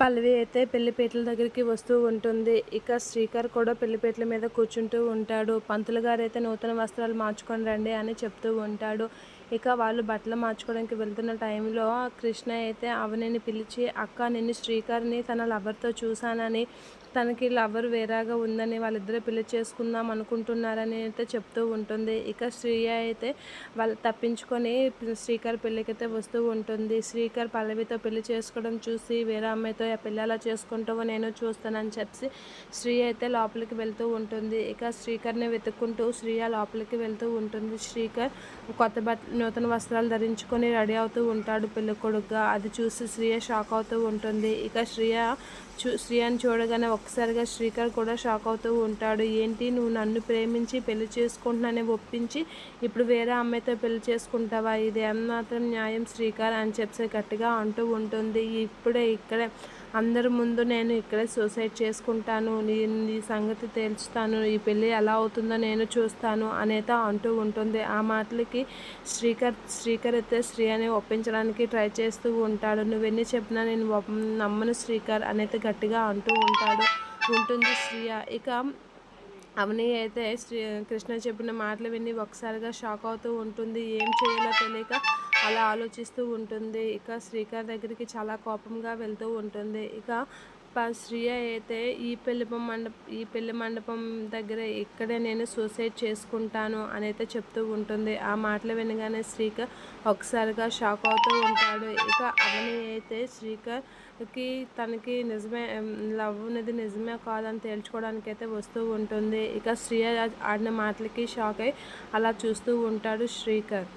పల్లవి అయితే పెళ్ళిపీటల దగ్గరికి వస్తూ ఉంటుంది. ఇక శ్రీకర్ కూడా పెళ్ళిపీటల మీద కూర్చుంటూ ఉంటాడు. పంతులు గారు అయితే నూతన వస్త్రాలు మార్చుకొని రండి అని చెప్తూ ఉంటాడు. ఇక వాళ్ళు బట్టలు మార్చుకోవడానికి వెళ్తున్న టైంలో కృష్ణ అయితే అవనిని పిలిచి అక్క నిన్ను శ్రీకర్ని తన లవర్తో చూశానని తనకి లవర్ వేరేగా ఉందని వాళ్ళిద్దరూ పెళ్ళి చేసుకుందాం అనుకుంటున్నారని అయితే చెప్తూ ఉంటుంది. ఇక శ్రీయ అయితే వాళ్ళు తప్పించుకొని శ్రీకర్ పెళ్ళికైతే వస్తూ ఉంటుంది. శ్రీకర్ పల్లవితో పెళ్ళి చేసుకోవడం చూసి వేరే అమ్మాయితో పిల్లలా చేసుకుంటావో నేను చూస్తానని చెప్పి శ్రీయ అయితే లోపలికి వెళ్తూ ఉంటుంది. ఇక శ్రీకర్ని వెతుక్కుంటూ శ్రీయ లోపలికి వెళ్తూ ఉంటుంది. శ్రీకర్ కొత్త బట్ట నూతన వస్త్రాలు ధరించుకొని రెడీ అవుతూ ఉంటాడు పెళ్ళి కొడుకుగా. అది చూసి శ్రీయ షాక్ అవుతూ ఉంటుంది. ఇక శ్రీయ చూ శ్రీయాని చూడగానే ఒక్కసారిగా శ్రీకర్ కూడా షాక్ అవుతూ ఉంటాడు. ఏంటి నువ్వు నన్ను ప్రేమించి పెళ్ళి చేసుకుంటున్నానే ఒప్పించి ఇప్పుడు వేరే అమ్మాయితో పెళ్ళి చేసుకుంటావా? ఇది ఏమాత్రం న్యాయం శ్రీకర్ అని చెప్పి గట్టిగా అంటూ ఉంటుంది. ఇప్పుడే ఇక్కడే అందరి ముందు నేను ఇక్కడే సూసైడ్ చేసుకుంటాను నీ నీ సంగతి తేల్చుతాను ఈ పెళ్ళి ఎలా అవుతుందో నేను చూస్తాను అనేత అంటూ ఉంటుంది. ఆ మాటలకి శ్రీకర్ శ్రీకర్ అయితే శ్రీ అని ఒప్పించడానికి ట్రై చేస్తూ ఉంటాడు. నువ్వెన్ని చెప్పినా నేను నమ్మను శ్రీకర్ అనేది గట్టిగా అంటూ ఉంటాడు. ఉంటుంది శ్రీయ. ఇక అవని అయితే శ్రీ కృష్ణ చెప్పిన మాటలు విని ఒకసారిగా షాక్ అవుతూ ఉంటుంది. ఏం చేయాలో తెలియక అలా ఆలోచిస్తూ ఉంటుంది. ఇక శ్రీకర్ దగ్గరికి చాలా కోపంగా వెళ్తూ ఉంటుంది. ఇక ప శ్రీయ అయితే ఈ పెళ్ళి మండప ఈ పెళ్ళి మండపం దగ్గర ఇక్కడే నేను సూసైడ్ చేసుకుంటాను అని అయితే చెప్తూ ఉంటుంది. ఆ మాటలు వినగానే శ్రీకర్ ఒకసారిగా షాక్ అవుతూ ఉంటాడు. ఇక అవని అయితే శ్రీకర్కి తనకి నిజమే లవ్ అనేది నిజమే కాదని తేల్చుకోవడానికి అయితే వస్తూ ఉంటుంది. ఇక శ్రీయ ఆడిన మాటలకి షాక్ అయి అలా చూస్తూ ఉంటాడు శ్రీకర్.